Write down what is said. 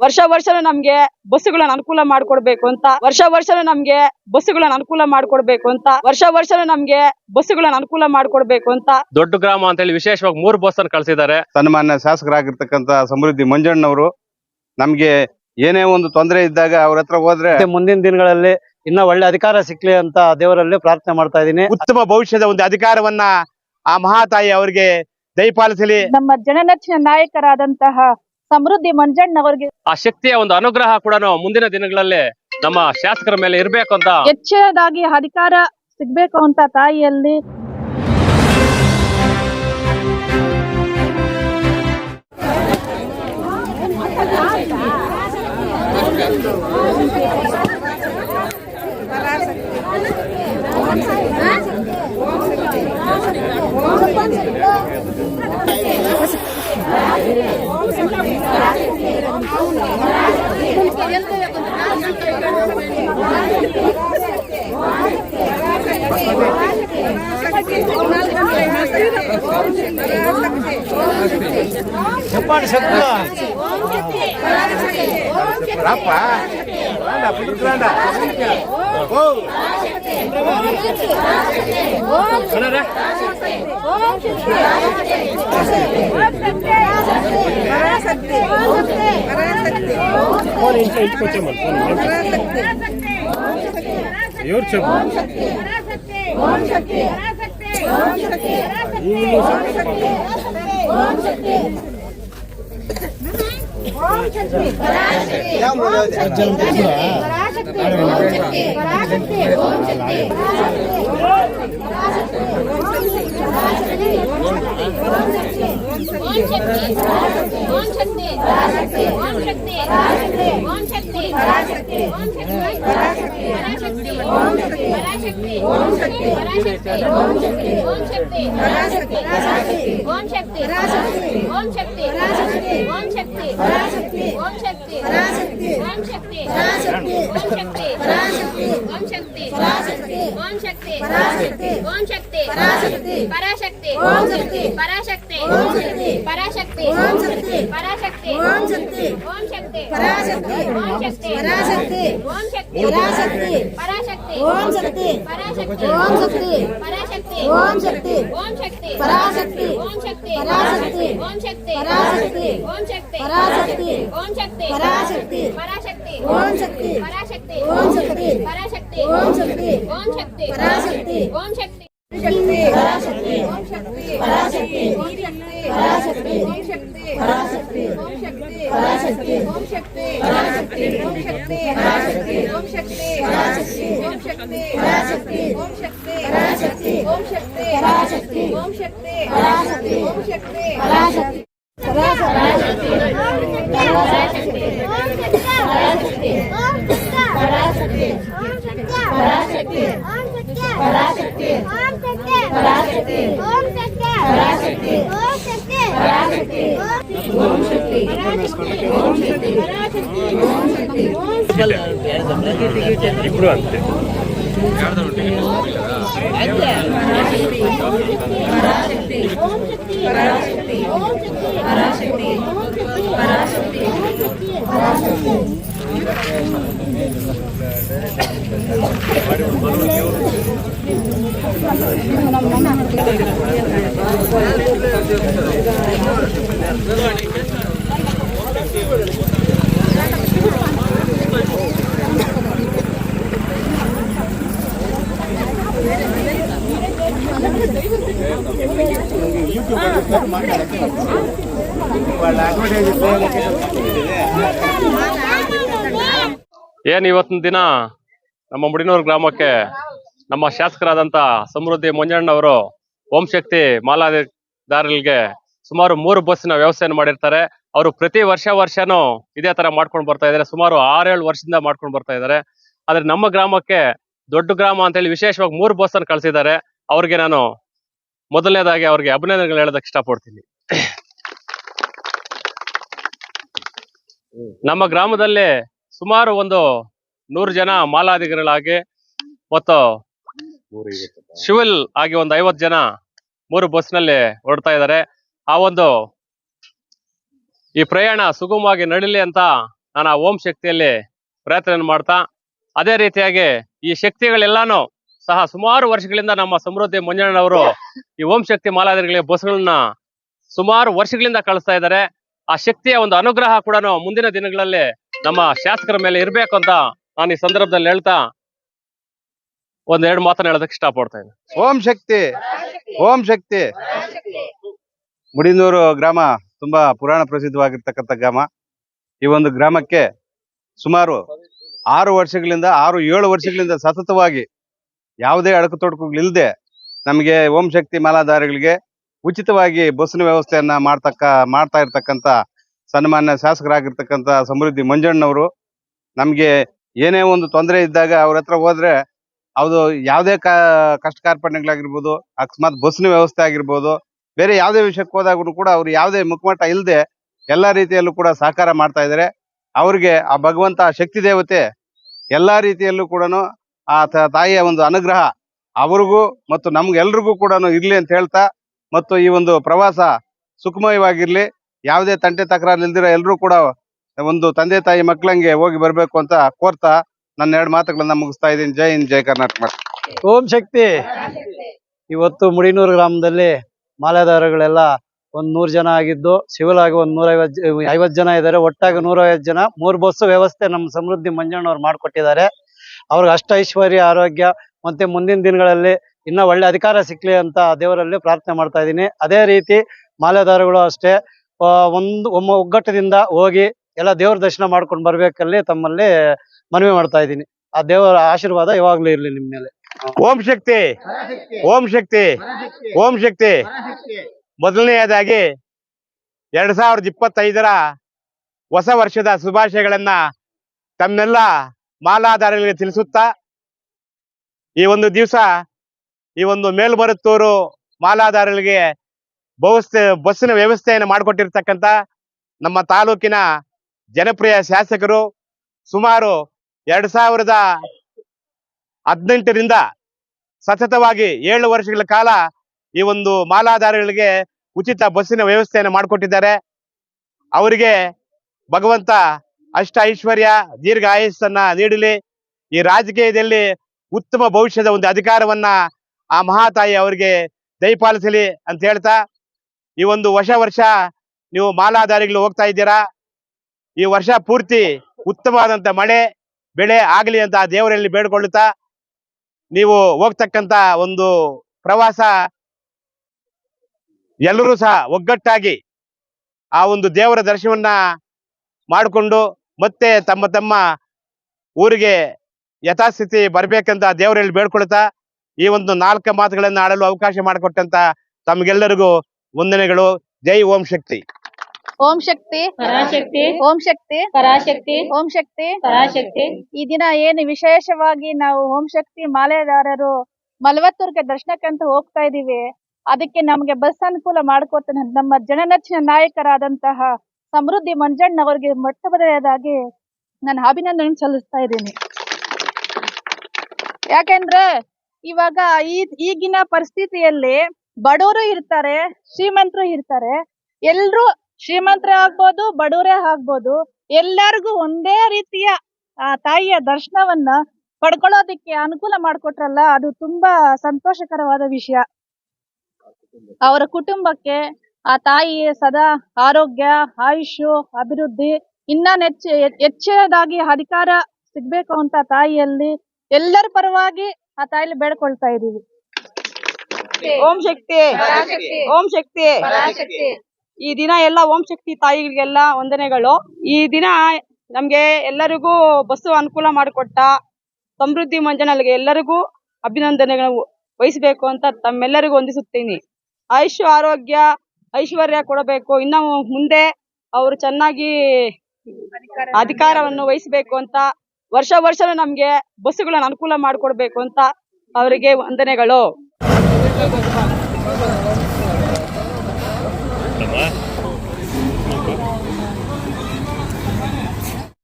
ವರ್ಷ ವರ್ಷನೂ ನಮ್ಗೆ ಬಸ್ಸುಗಳನ್ನ ಅನುಕೂಲ ಮಾಡ್ಕೊಡ್ಬೇಕು ಅಂತ ವರ್ಷ ವರ್ಷನೂ ನಮ್ಗೆ ಬಸ್ಸುಗಳನ್ನ ಅನುಕೂಲ ಮಾಡ್ಕೊಡ್ಬೇಕು ಅಂತ ವರ್ಷ ವರ್ಷನೂ ನಮ್ಗೆ ಬಸ್ಸುಗಳನ್ನ ಅನುಕೂಲ ಮಾಡ್ಕೊಡ್ಬೇಕು ಅಂತ. ದೊಡ್ಡ ಗ್ರಾಮ ಅಂತ ಹೇಳಿ ವಿಶೇಷವಾಗಿ ಮೂರು ಬಸ್ ಅನ್ನು ಕಳಿಸಿದ್ದಾರೆ. ಸನ್ಮಾನ್ಯ ಶಾಸಕರಾಗಿರ್ತಕ್ಕಂತ ಸಮೃದ್ಧಿ ಮಂಜಣ್ಣವರು ನಮ್ಗೆ ಏನೇ ಒಂದು ತೊಂದರೆ ಇದ್ದಾಗ ಅವ್ರ ಹತ್ರ ಹೋದ್ರೆ ಮತ್ತೆ ಮುಂದಿನ ದಿನಗಳಲ್ಲಿ ಇನ್ನ ಒಳ್ಳೆ ಅಧಿಕಾರ ಸಿಕ್ಲಿ ಅಂತ ದೇವರಲ್ಲಿ ಪ್ರಾರ್ಥನೆ ಮಾಡ್ತಾ ಇದ್ದೀನಿ. ಉತ್ತಮ ಭವಿಷ್ಯದ ಒಂದು ಅಧಿಕಾರವನ್ನ ಆ ಮಹಾತಾಯಿ ಅವರಿಗೆ ದಯಪಾಲಿಸಲಿ. ನಮ್ಮ ಜನನೆಚ್ಚಿನ ನಾಯಕರಾದಂತಹ ಸಮೃದ್ಧಿ ಮಂಜಣ್ಣವರಿಗೆ ಆ ಶಕ್ತಿಯ ಒಂದು ಅನುಗ್ರಹ ಕೂಡ ಮುಂದಿನ ದಿನಗಳಲ್ಲಿ ನಮ್ಮ ಶಾಸಕರ ಮೇಲೆ ಇರಬೇಕು ಅಂತ ಹೆಚ್ಚಿನದಾಗಿ ಅಧಿಕಾರ ಸಿಗ್ಬೇಕು ಅಂತ ತಾಯಿಯಲ್ಲಿ. పరాశక్తి పరాశక్తి పరాశక్తి పరాశక్తి పరాశక్తి పరాశక్తి ఓం శక్తి ఓం శక్తి పరాశక్తి ఓం శక్తి పరాశక్తి शक्ति पराशक्ति पराशक्ति ओम शक्ति पराशक्ति पराशक्ति ओम शक्ति पराशक्ति ओम शक्ति पराशक्ति ओम शक्ति पराशक्ति ओम शक्ति ओम शक्ति पराशक्ति ओम शक्ति पराशक्ति ओम शक्ति पराशक्ति पराशक्ति ओम शक्ति पराशक्ति ओम शक्ति पराशक्ति ओम शक्ति ओम शक्ति पराशक्ति ओम शक्ति पराशक्ति ओम शक्ति पराशक्ति ओम शक्ति पराशक्ति ओम शक्ति पराशक्ति पराशक्ति ओम शक्ति पराशक्ति ओम पराशक्ति శక్తి పరాశక్తి పరాశక్తి ఓం శక్తి పరాశక్తి ఓం శక్తి పరాశక్తి ఓం శక్తి ఓం శక్తి పరాశక్తి ఓం శక్తి పరాశక్తి ఓం శక్తి పరాశక్తి ఓం శక్తి పరాశక్తి ఓం శక్తి పరాశక్తి పరాశక్తి ఓం శక్తి పరాశక్తి ఓం శక్తి పరాశక్తి ఓం శక్తి ఓం శక్తి పరాశక్తి ఓం శక్తి ಇಬ್ರು ಏನ್ ಇವತ್ತಿನ ದಿನ ನಮ್ಮ ಮುಡಿನೂರು ಗ್ರಾಮಕ್ಕೆ ನಮ್ಮ ಶಾಸಕರಾದಂತ ಸಮೃದ್ಧಿ ಮಂಜಣ್ಣವರು ಓಂ ಶಕ್ತಿ ಮಾಲಾದಾರರಿಗೆ ಸುಮಾರು ಮೂರು ಬಸ್ಸಿನ ವ್ಯವಸ್ಥೆಯನ್ನು ಮಾಡಿರ್ತಾರೆ. ಅವರು ಪ್ರತಿ ವರ್ಷ ವರ್ಷನೂ ಇದೇ ತರ ಮಾಡ್ಕೊಂಡು ಬರ್ತಾ ಇದ್ದಾರೆ. ಸುಮಾರು ಆರೇಳು ವರ್ಷದಿಂದ ಮಾಡ್ಕೊಂಡು ಬರ್ತಾ ಇದ್ದಾರೆ. ಆದ್ರೆ ನಮ್ಮ ಗ್ರಾಮಕ್ಕೆ ದೊಡ್ಡ ಗ್ರಾಮ ಅಂತ ಹೇಳಿ ವಿಶೇಷವಾಗಿ ಮೂರು ಬಸ್ ಅನ್ನು ಕಳ್ಸಿದ್ದಾರೆ. ಅವ್ರಿಗೆ ನಾನು ಮೊದಲನೇದಾಗಿ ಅವ್ರಿಗೆ ಅಭಿನಂದನೆಗಳು ಹೇಳೋದಕ್ಕೆ ಇಷ್ಟಪಡ್ತೀನಿ. ನಮ್ಮ ಗ್ರಾಮದಲ್ಲಿ ಸುಮಾರು ಒಂದು ನೂರು ಜನ ಮಾಲಾಧಿಕಾರಿಗಳಾಗಿ ಮತ್ತು ಸಿವಿಲ್ ಆಗಿ ಒಂದು ಐವತ್ತು ಜನ ಮೂರು ಬಸ್ನಲ್ಲಿ ಹೊರಡ್ತಾ ಇದ್ದಾರೆ. ಆ ಒಂದು ಈ ಪ್ರಯಾಣ ಸುಗಮವಾಗಿ ನಡೀಲಿ ಅಂತ ನಾನು ಆ ಓಂ ಶಕ್ತಿಯಲ್ಲಿ ಪ್ರಯತ್ನ ಮಾಡ್ತಾ, ಅದೇ ರೀತಿಯಾಗಿ ಈ ಶಕ್ತಿಗಳೆಲ್ಲಾನು ಸಹ ಸುಮಾರು ವರ್ಷಗಳಿಂದ ನಮ್ಮ ಸಮೃದ್ಧಿ ಮಂಜಣ್ಣನವರು ಈ ಓಂ ಶಕ್ತಿ ಮಾಲಾದರಿಗಳಿಗೆ ಬಸ್ಗಳನ್ನ ಸುಮಾರು ವರ್ಷಗಳಿಂದ ಕಳಿಸ್ತಾ ಇದ್ದಾರೆ. ಆ ಶಕ್ತಿಯ ಒಂದು ಅನುಗ್ರಹ ಕೂಡ ಮುಂದಿನ ದಿನಗಳಲ್ಲಿ ನಮ್ಮ ಶಾಸಕರ ಮೇಲೆ ಇರ್ಬೇಕು ಅಂತ ನಾನು ಈ ಸಂದರ್ಭದಲ್ಲಿ ಹೇಳ್ತಾ ಒಂದ್ ಎರಡು ಮಾತನ್ನ ಹೇಳೋದಕ್ಕೆ ಇಷ್ಟಪಡ್ತಾ ಇದ್ದೀನಿ. ಓಂ ಶಕ್ತಿ ಓಂ ಶಕ್ತಿ. ಮುಡಿನೂರು ಗ್ರಾಮ ತುಂಬಾ ಪುರಾಣ ಪ್ರಸಿದ್ಧವಾಗಿರ್ತಕ್ಕಂಥ ಗ್ರಾಮ. ಈ ಒಂದು ಗ್ರಾಮಕ್ಕೆ ಸುಮಾರು ಆರು ವರ್ಷಗಳಿಂದ, ಆರು ಏಳು ವರ್ಷಗಳಿಂದ ಸತತವಾಗಿ ಯಾವುದೇ ಅಡಕು ತೊಡಕುಗಳಿಲ್ಲದೆ ನಮಗೆ ಓಂ ಶಕ್ತಿ ಮಾಲಾಧಾರಿಗಳಿಗೆ ಉಚಿತವಾಗಿ ಬಸ್ಸಿನ ವ್ಯವಸ್ಥೆಯನ್ನ ಮಾಡ್ತಕ್ಕ, ಮಾಡ್ತಾ ಇರ್ತಕ್ಕಂಥ ಸನ್ಮಾನ್ಯ ಶಾಸಕರಾಗಿರ್ತಕ್ಕಂಥ ಸಮೃದ್ಧಿ ಮಂಜಣ್ಣವರು ನಮಗೆ ಏನೇ ಒಂದು ತೊಂದರೆ ಇದ್ದಾಗ ಅವ್ರ ಹತ್ರ ಹೋದ್ರೆ ಅದು ಯಾವುದೇ ಕಷ್ಟ ಕಾರ್ಪಣ್ಯಗಳಾಗಿರಬಹುದು ಅಕಸ್ಮಾತ್ ಬಸ್ಸಿನ ವ್ಯವಸ್ಥೆ ಆಗಿರಬಹುದು ಬೇರೆ ಯಾವುದೇ ವಿಷಯಕ್ಕೆ ಹೋದಾಗಲೂ ಕೂಡ ಅವರು ಯಾವುದೇ ಮುಖಮಟ್ಟ ಇಲ್ಲದೆ ಎಲ್ಲಾ ರೀತಿಯಲ್ಲೂ ಕೂಡ ಸಹಕಾರ ಮಾಡ್ತಾ ಇದ್ದಾರೆ. ಅವರಿಗೆ ಆ ಭಗವಂತ ಶಕ್ತಿ ದೇವತೆ ಎಲ್ಲಾ ರೀತಿಯಲ್ಲೂ ಕೂಡ ಆ ತಾಯಿಯ ಒಂದು ಅನುಗ್ರಹ ಅವರಿಗೂ ಮತ್ತು ನಮ್ಗೆಲ್ರಿಗೂ ಕೂಡ ಇರ್ಲಿ ಅಂತ ಹೇಳ್ತಾ ಮತ್ತು ಈ ಒಂದು ಪ್ರವಾಸ ಸುಖಮಯವಾಗಿರ್ಲಿ. ಯಾವುದೇ ತಂಟೆ ತಕರಾರು ಇಲ್ದಿರ ಎಲ್ಲರೂ ಕೂಡ ಒಂದು ತಂದೆ ತಾಯಿ ಮಕ್ಕಳಂಗೆ ಹೋಗಿ ಬರ್ಬೇಕು ಅಂತ ಕೋರ್ತಾ ನನ್ನ ಎರಡು ಮಾತುಗಳನ್ನ ಮುಗಿಸ್ತಾ ಇದ್ದೀನಿ. ಜೈ ಹಿಂದ್, ಜೈ ಕರ್ನಾಟಕ ಓಂ ಶಕ್ತಿ. ಇವತ್ತು ಮುಡಿನೂರು ಗ್ರಾಮದಲ್ಲಿ ಮಾಲೆದಾರಗಳೆಲ್ಲ ಒಂದ್ ನೂರ್ ಜನ ಆಗಿದ್ದು ಸಿವಿಲ್ ಆಗಿ ಒಂದ್ ನೂರ ಐವತ್ ಜನ ಇದ್ದಾರೆ. ಒಟ್ಟಾಗಿ ನೂರ ಐವತ್ತು ಜನ. ಮೂರ್ ಬಸ್ ವ್ಯವಸ್ಥೆ ನಮ್ಮ ಸಮೃದ್ಧಿ ಮಂಜಣ್ಣವ್ರು ಮಾಡ್ಕೊಟ್ಟಿದ್ದಾರೆ. ಅವ್ರಿಗೆ ಅಷ್ಟ ಐಶ್ವರ್ಯ, ಆರೋಗ್ಯ, ಮತ್ತೆ ಮುಂದಿನ ದಿನಗಳಲ್ಲಿ ಇನ್ನ ಒಳ್ಳೆ ಅಧಿಕಾರ ಸಿಕ್ಲಿ ಅಂತ ದೇವರಲ್ಲಿ ಪ್ರಾರ್ಥನೆ ಮಾಡ್ತಾ ಇದ್ದೀನಿ. ಅದೇ ರೀತಿ ಮಾಲೆದಾರಗಳು ಅಷ್ಟೇ ಒಂದು ಒಮ್ಮ ಒಗ್ಗಟ್ಟದಿಂದ ಹೋಗಿ ಎಲ್ಲ ದೇವ್ರ ದರ್ಶನ ಮಾಡ್ಕೊಂಡು ಬರ್ಬೇಕಲ್ಲಿ ತಮ್ಮಲ್ಲಿ ಮನವಿ ಮಾಡ್ತಾ ಇದ್ದೀನಿ. ಆ ದೇವರ ಆಶೀರ್ವಾದ ಯಾವಾಗ್ಲೂ ಇರ್ಲಿ ನಿಮ್ ಮೇಲೆ. ಓಂ ಶಕ್ತಿ. ಓಂ ಶಕ್ತಿ. ಓಂ ಶಕ್ತಿ. ಮೊದಲನೆಯದಾಗಿ ಎರಡ್ ಸಾವಿರದ ಇಪ್ಪತ್ತೈದರ ಹೊಸ ವರ್ಷದ ಶುಭಾಶಯಗಳನ್ನ ತಮ್ಮೆಲ್ಲ ಮಾಲಾಧಾರಗಳಿಗೆ ತಿಳಿಸುತ್ತಾ ಈ ಒಂದು ದಿವಸ ಈ ಒಂದು ಮೇಲ್ಮರುತ್ತೂರು ಮಾಲಾಧಾರರಿಗೆ ಬಹುಸ್ತೆ ಬಸ್ಸಿನ ವ್ಯವಸ್ಥೆಯನ್ನು ಮಾಡಿಕೊಟ್ಟಿರ್ತಕ್ಕಂಥ ನಮ್ಮ ತಾಲೂಕಿನ ಜನಪ್ರಿಯ ಶಾಸಕರು ಸುಮಾರು ಎರಡ್ ಸಾವಿರದ ಹದಿನೆಂಟರಿಂದ ಸತತವಾಗಿ ಏಳು ವರ್ಷಗಳ ಕಾಲ ಈ ಒಂದು ಮಾಲಾಧಾರಿಗಳಿಗೆ ಉಚಿತ ಬಸ್ಸಿನ ವ್ಯವಸ್ಥೆಯನ್ನು ಮಾಡಿಕೊಟ್ಟಿದ್ದಾರೆ. ಅವರಿಗೆ ಭಗವಂತ ಅಷ್ಟ ಐಶ್ವರ್ಯ, ದೀರ್ಘ ಆಯಸ್ಸನ್ನ ನೀಡಲಿ. ಈ ರಾಜಕೀಯದಲ್ಲಿ ಉತ್ತಮ ಭವಿಷ್ಯದ ಒಂದು ಅಧಿಕಾರವನ್ನ ಆ ಮಹಾತಾಯಿ ಅವರಿಗೆ ದಯಪಾಲಿಸಲಿ ಅಂತ ಹೇಳ್ತಾ, ಈ ಒಂದು ವರ್ಷ ವರ್ಷ ನೀವು ಮಾಲಾಧಾರಿಗಳು ಹೋಗ್ತಾ ಇದ್ದೀರಾ. ಈ ವರ್ಷ ಪೂರ್ತಿ ಉತ್ತಮವಾದಂತ ಮಳೆ ಬೆಳೆ ಆಗಲಿ ಅಂತ ದೇವರಲ್ಲಿ ಬೇಡ್ಕೊಳ್ಳುತ್ತಾ? ನೀವು ಹೋಗ್ತಕ್ಕಂತ ಒಂದು ಪ್ರವಾಸ ಎಲ್ಲರೂ ಸಹ ಒಗ್ಗಟ್ಟಾಗಿ ಆ ಒಂದು ದೇವರ ದರ್ಶನವನ್ನ ಮಾಡಿಕೊಂಡು ಮತ್ತೆ ತಮ್ಮ ತಮ್ಮ ಊರಿಗೆ ಯಥಾಸ್ಥಿತಿ ಬರ್ಬೇಕಂತ ದೇವರಲ್ಲಿ ಬೇಡ್ಕೊಳ್ತಾ ಈ ಒಂದು ನಾಲ್ಕು ಮಾತುಗಳನ್ನು ಆಡಲು ಅವಕಾಶ ಮಾಡಿಕೊಟ್ಟಂತ ತಮಗೆಲ್ಲರಿಗೂ ವಂದನೆಗಳು. ಜೈ ಓಂ ಶಕ್ತಿ. ಓಂ ಶಕ್ತಿ ಪರಾಶಕ್ತಿ ಓಂ ಶಕ್ತಿ ಪರಾಶಕ್ತಿ ಓಂ ಶಕ್ತಿ. ಪರಾಶಕ್ತಿ. ಈ ದಿನ ಏನು ವಿಶೇಷವಾಗಿ ನಾವು ಓಂ ಶಕ್ತಿ ಮಾಲೆದಾರರು ಮಲವತ್ತೂರ್ಗೆ ದರ್ಶನಕ್ಕಂತ ಹೋಗ್ತಾ ಇದೀವಿ. ಅದಕ್ಕೆ ನಮ್ಗೆ ಬಸ್ ಅನುಕೂಲ ಮಾಡ್ಕೊತಾನೆ ನಮ್ಮ ಜನನೆಚ್ಚಿನ ನಾಯಕರಾದಂತಹ ಸಮೃದ್ಧಿ ಮಂಜಣ್ಣ ಅವರಿಗೆ ಮೊಟ್ಟ ಮೊದಲನೇದಾಗಿ ನಾನು ಅಭಿನಂದನೆ ಸಲ್ಲಿಸ್ತಾ ಇದ್ದೀನಿ. ಯಾಕೆಂದ್ರೆ ಇವಾಗ ಈ ಈಗಿನ ಪರಿಸ್ಥಿತಿಯಲ್ಲಿ ಬಡವರು ಇರ್ತಾರೆ ಶ್ರೀಮಂತರು ಇರ್ತಾರೆ ಎಲ್ರು ಶ್ರೀಮಂತರೇ ಆಗ್ಬೋದು ಬಡವರೇ ಆಗ್ಬೋದು ಎಲ್ಲರಿಗೂ ಒಂದೇ ರೀತಿಯ ಆ ತಾಯಿಯ ದರ್ಶನವನ್ನ ಪಡ್ಕೊಳ್ಳೋದಿಕ್ಕೆ ಅನುಕೂಲ ಮಾಡಿಕೊಟ್ರಲ್ಲ ಅದು ತುಂಬಾ ಸಂತೋಷಕರವಾದ ವಿಷಯ. ಅವರ ಕುಟುಂಬಕ್ಕೆ ಆ ತಾಯಿ ಸದಾ ಆರೋಗ್ಯ ಆಯುಷು ಅಭಿವೃದ್ಧಿ ಇನ್ನ ನೆಚ್ಚ ಹೆಚ್ಚಿನದಾಗಿ ಅಧಿಕಾರ ಸಿಗ್ಬೇಕು ಅಂತ ತಾಯಿಯಲ್ಲಿ ಎಲ್ಲರ ಪರವಾಗಿ ಆ ತಾಯಿಲಿ ಬೇಡ್ಕೊಳ್ತಾ ಇದೀವಿ ಓಂ ಶಕ್ತಿ. ಓಂ ಶಕ್ತಿ. ಈ ದಿನ ಎಲ್ಲ ಓಂ ಶಕ್ತಿ ತಾಯಿಗಳಿಗೆಲ್ಲ ವಂದನೆಗಳು. ಈ ದಿನ ನಮಗೆ ಎಲ್ಲರಿಗೂ ಬಸ್ಸು ಅನುಕೂಲ ಮಾಡಿಕೊಟ್ಟ ಸಮೃದ್ಧಿ ಮಂಜನಲ್ಗೆ ಎಲ್ಲರಿಗೂ ಅಭಿನಂದನೆಗಳು ವಹಿಸಬೇಕು ಅಂತ ತಮ್ಮೆಲ್ಲರಿಗೂ ವಂದಿಸುತ್ತೀನಿ. ಆಯುಷ್ ಆರೋಗ್ಯ, ಐಶ್ವರ್ಯ ಕೊಡಬೇಕು. ಇನ್ನ ಮುಂದೆ ಅವರು ಚೆನ್ನಾಗಿ ಅಧಿಕಾರವನ್ನು ವಹಿಸಬೇಕು ಅಂತ ವರ್ಷ ವರ್ಷ ನಮ್ಗೆ ಬಸ್ಸುಗಳನ್ನು ಅನುಕೂಲ ಮಾಡಿಕೊಡ್ಬೇಕು ಅಂತ ಅವರಿಗೆ ವಂದನೆಗಳು. Tama.